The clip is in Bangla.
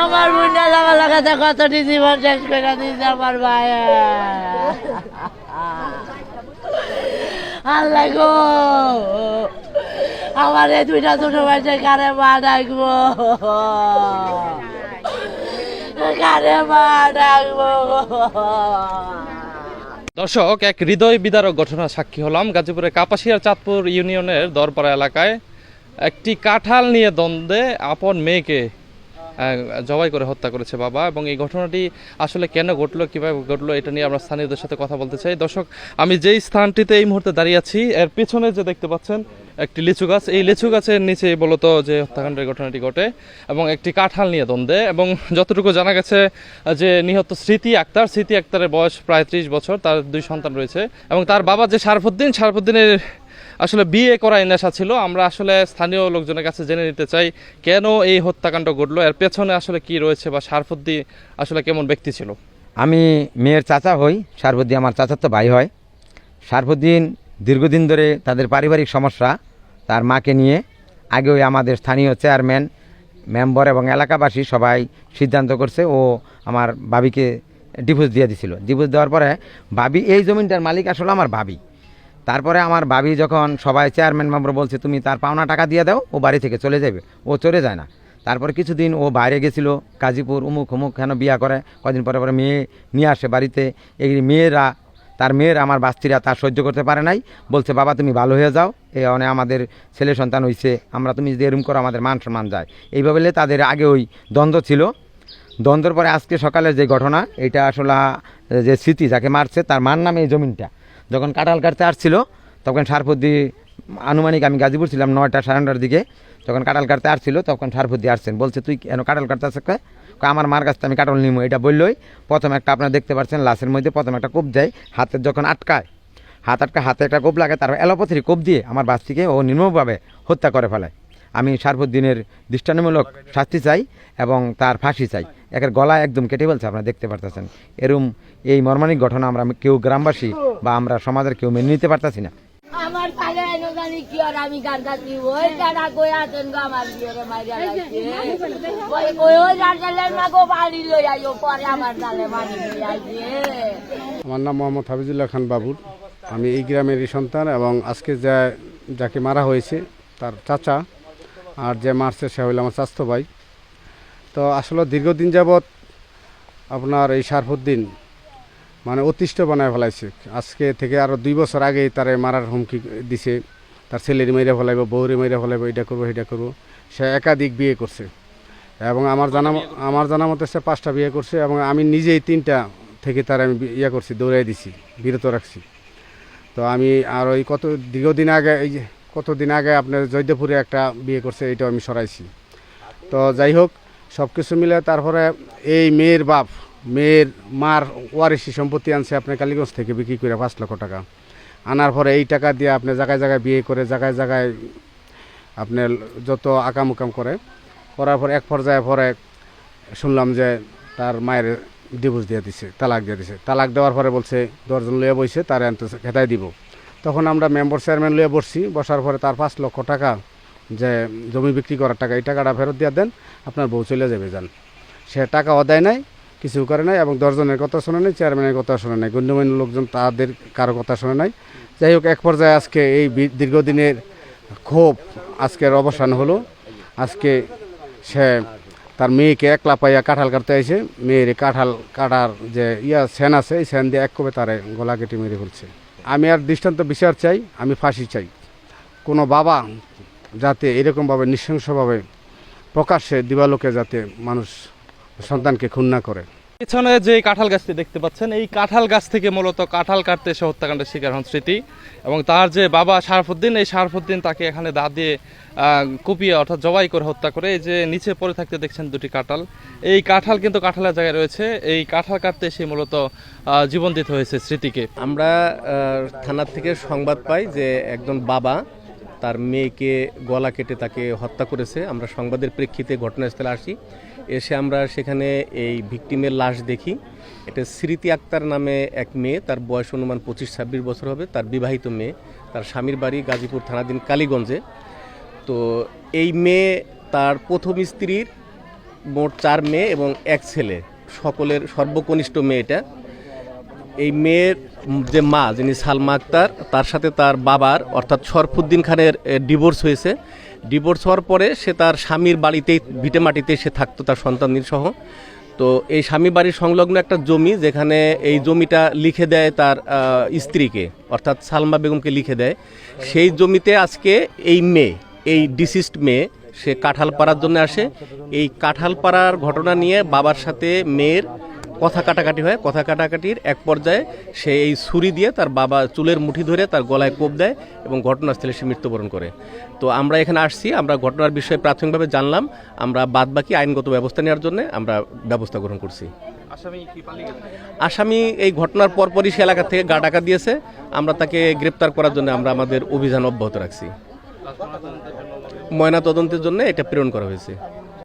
আমার মুন্ডা লাগা লাগাতে কতটি জীবন শেষ করে দিয়েছে আমার ভাই আল্লাহ গো। আমার এই দুইটা ছোট ভাইছে কারে মা ডাকবো? কারে মা ডাকবো? দর্শক, এক হৃদয় বিদারক ঘটনা সাক্ষী হলাম গাজীপুরের কাপাসিয়ার চাঁদপুর ইউনিয়নের দরপাড়া এলাকায়। একটি কাঁঠাল নিয়ে দ্বন্দ্বে আপন মেয়েকে জবাই করে হত্যা করেছে বাবা এবং এই ঘটনাটি আসলে কেন ঘটলো, কীভাবে ঘটলো এটা নিয়ে আমরা স্থানীয়দের সাথে কথা বলতে চাই। দর্শক, আমি যেই স্থানটিতে এই মুহূর্তে দাঁড়িয়ে আছি, এর পেছনে যে দেখতে পাচ্ছেন একটি লিচু গাছ, এই লিচু গাছের নিচে মূলত যে হত্যাকাণ্ডের ঘটনাটি ঘটে এবং একটি কাঁঠাল নিয়ে দ্বন্দ্বে এবং যতটুকু জানা গেছে যে নিহত স্মৃতি আক্তার, স্মৃতি আক্তারের বয়স প্রায় ত্রিশ বছর, তার দুই সন্তান রয়েছে এবং তার বাবা যে শারফুদ্দিন, শারফুদ্দিনের আসলে বিয়ে করার নেশা ছিল। আমরা আসলে স্থানীয় লোকজনের কাছে জেনে নিতে চাই, কেন এই হত্যাকাণ্ড ঘটলো? এর পেছনে আসলে কি রয়েছে বা শারফুদ্দিন আসলে কেমন ব্যক্তি ছিল? আমি মেয়ের চাচা হই সারফুদ্দিন আমার চাচার তো ভাই হয়। সারফুদ্দিন দীর্ঘদিন ধরে তাদের পারিবারিক সমস্যা, তার মাকে নিয়ে। আগেও আমাদের স্থানীয় চেয়ারম্যান, মেম্বার এবং এলাকাবাসী সবাই সিদ্ধান্ত করছে, ও আমার বাবিকে ডিভোর্স দিয়ে দিছিল। ডিভোর্স দেওয়ার পরে ভাবি, এই জমিনটার মালিক আসলে আমার ভাবি। তারপরে আমার ভাবি যখন সবাই চেয়ারম্যান মেম্বার বলছে, তুমি তার পাওনা টাকা দিয়ে দাও, ও বাড়ি থেকে চলে যাবে। ও চলে যায় না। তারপরে কিছুদিন ও বাইরে গেছিল, গাজীপুর, উমুক উমুক কেন বিয়া করে। কদিন পরে পরে মেয়ে নিয়ে আসে বাড়িতে। এই মেয়েরা, তার মেয়ের আমার বাস্তিরা তার সহ্য করতে পারে নাই। বলছে, বাবা, তুমি ভালো হয়ে যাও। এই অনেক আমাদের ছেলে সন্তান হইছে। আমরা তুমি যদি এরম করো, আমাদের মান সম্মান যায়। এইভাবে তাদের আগে ওই দ্বন্দ্ব ছিল। দ্বন্দ্বর পরে আজকে সকালের যে ঘটনা, এটা আসলে যে স্মৃতি যাকে মারছে, তার মার নামে এই জমিনটা। যখন কাঁঠাল কাটতে আসছিল, তখন সারপদ্দি আনুমানিক আমি গাজীপুর ছিলাম নয়টা সাড়ে নটার দিকে। যখন কাঁঠাল কাটতে আসছিল, তখন সারপদ্দি আসছেন। বলছে, তুই কেন কাঁঠাল কাটতে আসছে আমার মার কাছ থেকে আমি কাঁঠাল নিমো। এটা বললই প্রথম একটা আপনারা দেখতে পাচ্ছেন, লাশের মধ্যে প্রথম একটা কোপ দেয় হাতের যখন আটকায়, হাত আটকা হাতে একটা কোপ লাগে, তারপর এলোপাথির কোপ দিয়ে আমার বাস্তিকে ও নির্মমভাবে হত্যা করে ফেলায়। আমি সারফুদ্দিনের দৃষ্টান্তমূলক শাস্তি চাই এবং তার ফাঁসি চাই। একের গলা একদম কেটে ফেলছে আপনারা দেখতে পারতেছেন। এরম এই মর্মানিক ঘটনা আমরা কেউ গ্রামবাসী বা আমরা সমাজের কেউ মেনে নিতে পারতাছি না। আমার পালে এনো জানি কি আর আমি গান গাচ্ছি ওই গানা কই আছেন গো আমার বিয়েরে মাইরা লাগছে ওই ওই ওই রাজালের মা গো বাড়ি লই আইও পরে আমার জালে বাড়ি লই আইছে আমার নাম মোহাম্মদ হাফিজুল্লাহ খান বাবুর আমি এই গ্রামেরই সন্তান এবং আজকে যা যাকে মারা হয়েছে তার চাচা আর যে মারছে সে হইল আমার স্বাস্থ্য ভাই। তো আসলে দীর্ঘদিন যাবৎ আপনার এই শারফুদ্দিন মানে অতিষ্ঠ বানায় ফেলাইছে। আজকে থেকে আরও দুই বছর আগেই তারে মারার হুমকি দিছে। তার ছেলের মেরে ফেলাইব, বউরে মেরে ফেলাইব, এটা করব এটা করব। সে একাধিক বিয়ে করছে। এবং আমার জানা আমার জানা মতে সে পাঁচটা বিয়ে করছে এবং আমি নিজেই তিনটা থেকে তার আমি ইয়ে করছি, দৌড়াই দিছি, বিরত রাখছি। তো আমি আর ওই কত দীর্ঘদিন আগে এই যে কতদিন আগে আপনার জয়দেবপুরে একটা বিয়ে করছে এইটাও আমি সরাইছি। তো যাই হোক সব কিছু মিলে তারপরে এই মেয়ের বাপ, মেয়ের মার ওয়ারিসি সম্পত্তি আনছে আপনার কালীগঞ্জ থেকে বিক্রি করে পাঁচ লক্ষ টাকা। আনার পরে এই টাকা দিয়ে আপনি জায়গায় জায়গায় বিয়ে করে, জায়গায় জায়গায় আপনার যত আকাম উকাম করে, করার পর এক পর্যায়ে পরে শুনলাম যে তার মায়ের ডিভোর্স দিয়ে দিছে, তালাক দিয়ে দিছে। তালাক দেওয়ার পরে বলছে, দশজন লইয়া বইছে, তার খেতাই দিব। তখন আমরা মেম্বার চেয়ারম্যান লইয়া বসছি, বসার পরে তার পাঁচ লক্ষ টাকা যে জমি বিক্রি করার টাকা, এই টাকাটা ফেরত দিয়ে দেন, আপনার বউ চলে যাবে যান। সে টাকা অদায় নাই কিছু করে নাই এবং দশজনের কথা শোনে নাই, চেয়ারম্যানের কথা শোনে নাই, গণ্যমান্য লোকজন তাদের কারও কথা শোনে নাই। যাই হোক, এক পর্যায়ে আজকে এই দীর্ঘদিনের ক্ষোভ আজকের অবসান হলো। আজকে সে তার মেয়েকে একলা পাইয়া কাঁঠাল কাটতে আইছে। মেয়ের কাঁঠাল কাটার যে ইয়া সেন আছে, এই সেন দিয়ে এক কবে তারে গলা কেটে মেরে ফেলছে। আমি আর দৃষ্টান্ত বিচার চাই, আমি ফাঁসি চাই। কোনো বাবা যাতে এরকমভাবে নৃশংসভাবে প্রকাশ্যে দিবালোকে যাতে মানুষ সন্তানকে খুন না করে। পেছনে যে কাঁঠাল গাছটি দেখতে পাচ্ছেন, এই কাঁঠাল গাছ থেকে মূলত কাঁঠাল কাটতে এসে হত্যাকাণ্ডের শিকার হন স্মৃতি এবং তার যে বাবা শারফুদ্দিন, এই শারফুদ্দিন তাকে এখানে দা দিয়ে কুপিয়ে অর্থাৎ জবাই করে হত্যা করে। এই যে নিচে পড়ে থাকতে দেখছেন দুটি কাঁঠাল। এই কাঁঠাল কিন্তু কাঁঠালের জায়গায় রয়েছে। এই কাঁঠাল কাটতে এসে মূলত জীবন দিতে হয়েছে স্মৃতিকে। আমরা থানার থেকে সংবাদ পাই যে একজন বাবা তার মেয়েকে গলা কেটে তাকে হত্যা করেছে। আমরা সংবাদের প্রেক্ষিতে ঘটনাস্থলে আসি। এসে আমরা সেখানে এই ভিকটিমের লাশ দেখি। এটা স্মৃতি আক্তার নামে এক মেয়ে। তার বয়স অনুমান পঁচিশ ছাব্বিশ বছর হবে। তার বিবাহিত মেয়ে। তার স্বামীর বাড়ি গাজীপুর থানাধীন কালীগঞ্জে। তো এই মেয়ে তার প্রথম স্ত্রীর মোট চার মেয়ে এবং এক ছেলে। সকলের সর্বকনিষ্ঠ মেয়েটা এই মেয়ের যে মা, যিনি সালমা আক্তার, তার সাথে তার বাবার, অর্থাৎ শরফুদ্দিন খানের ডিভোর্স হয়েছে। ডিভোর্স হওয়ার পরে সে তার স্বামীর বাড়িতেই, ভিটে মাটিতে সে থাকতো, তার সন্তানদের সহ। তো এই স্বামী বাড়ির সংলগ্ন একটা জমি, যেখানে এই জমিটা লিখে দেয় তার স্ত্রীকে, অর্থাৎ সালমা বেগমকে লিখে দেয়। সেই জমিতে আজকে এই মেয়ে, এই ডিসিস্ট মেয়ে, সে কাঁঠাল পাড়ার জন্য আসে। এই কাঁঠাল পাড়ার ঘটনা নিয়ে বাবার সাথে মেয়ের কথা কাটাকাটি হয়। কথা কাটাকাটির এক পর্যায়ে সে এই ছুরি দিয়ে তার বাবা চুলের মুঠি ধরে তার গলায় কোপ দেয় এবং ঘটনাস্থলে সে মৃত্যুবরণ করে। তো আমরা এখানে আসছি আমরা ঘটনার বিষয়ে প্রাথমিকভাবে জানলাম আমরা বাদবাকি আইনগত ব্যবস্থা নেওয়ার জন্য আমরা ব্যবস্থা গ্রহণ করছি। আসামি এই ঘটনার পরপরই সে এলাকা থেকে গা ডাকা দিয়েছে। আমরা তাকে গ্রেপ্তার করার জন্য আমরা আমাদের অভিযান অব্যাহত রাখছি। ময়না তদন্তের জন্য এটা প্রেরণ করা হয়েছে।